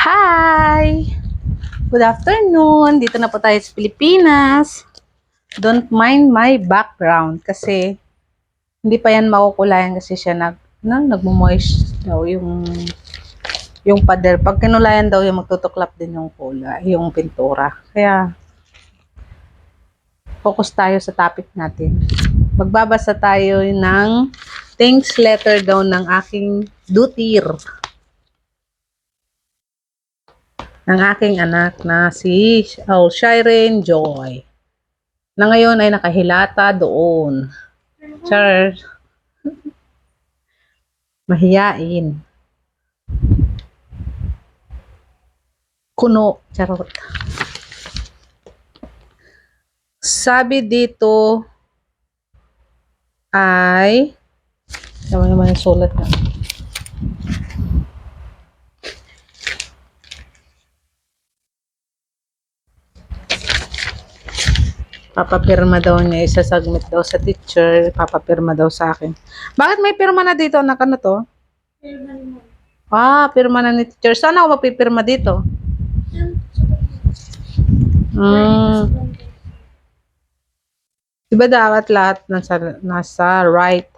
Hi! Good afternoon! Dito na po tayo sa Pilipinas. Don't mind my background kasi hindi pa yan makukulayan kasi siya nag, na, nagmo-moist daw yung yung pader. Pag kinulayan daw yung magtutuklap din yung kulay, yung pintura. Kaya focus tayo sa topic natin. Magbabasa tayo ng thanks letter daw ng aking dutir. Ng aking anak na si oh, Shireen Joy. Na ngayon ay nakahilata doon. Char. Mahiyain. Kuno. Charot. Sabi dito ay Tama naman yung sulat na. Papapirma daw niya, isasubmit daw sa teacher, papapirma daw sa akin. Bakit may pirma na dito, anak? Ano to? Ah, pirma na ni teacher. Saan ako mapipirma dito? Hmm. Diba dapat lahat nasa, nasa right?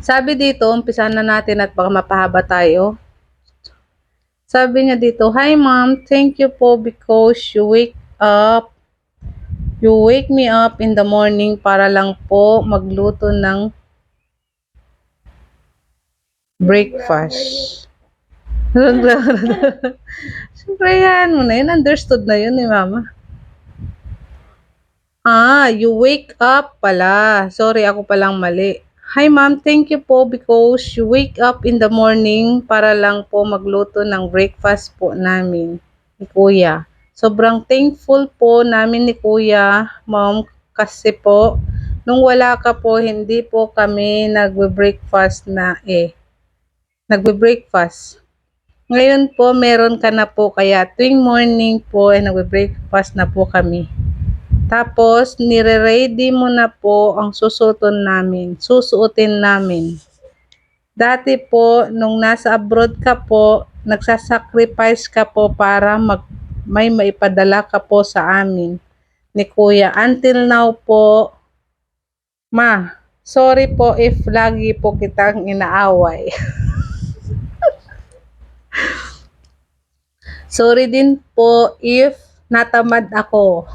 Sabi dito, umpisan na natin at baka mapahaba tayo. Sabi niya dito, Hi mom, thank you po because you wake up. You wake me up in the morning para lang po magluto ng breakfast. Siyempre yan mo na yun. Understood na yun ni mama. Ah, you wake up pala. Sorry, ako palang mali. Hi ma'am, thank you po because you wake up in the morning para lang po magluto ng breakfast po namin ni Kuya. Sobrang thankful po namin ni Kuya, ma'am, kasi po nung wala ka po, hindi po kami nagbe-breakfast na eh. Nagbe-breakfast. Ngayon po, meron ka na po kaya tuwing morning po ay nagbe-breakfast na po kami. Tapos, nire-ready mo na po ang susuotin namin. Susuotin namin. Dati po, nung nasa abroad ka po, nagsasacrifice ka po para mag, may maipadala ka po sa amin ni Kuya. Until now po, Ma, sorry po if lagi po kitang inaaway. sorry din po if natamad ako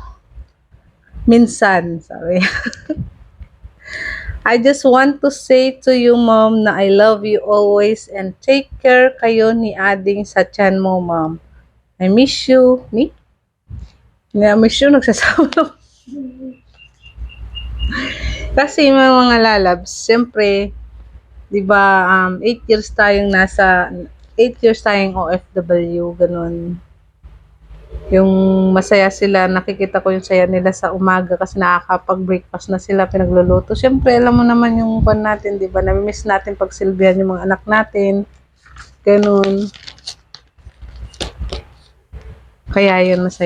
minsan, sabi. I just want to say to you, Mom, na I love you always and take care kayo ni Ading sa tiyan mo, Mom. I miss you. Me? I miss you, nagsasawa. Kasi mga mga lalabs, siyempre, di ba, um, 8 years tayong nasa, 8 years tayong OFW, ganun yung masaya sila, nakikita ko yung saya nila sa umaga kasi nakakapag-breakfast na sila, pinagluluto. Siyempre, alam mo naman yung pan natin, di ba? Namimiss natin pagsilbihan yung mga anak natin. Ganun. Kaya yun, masaya.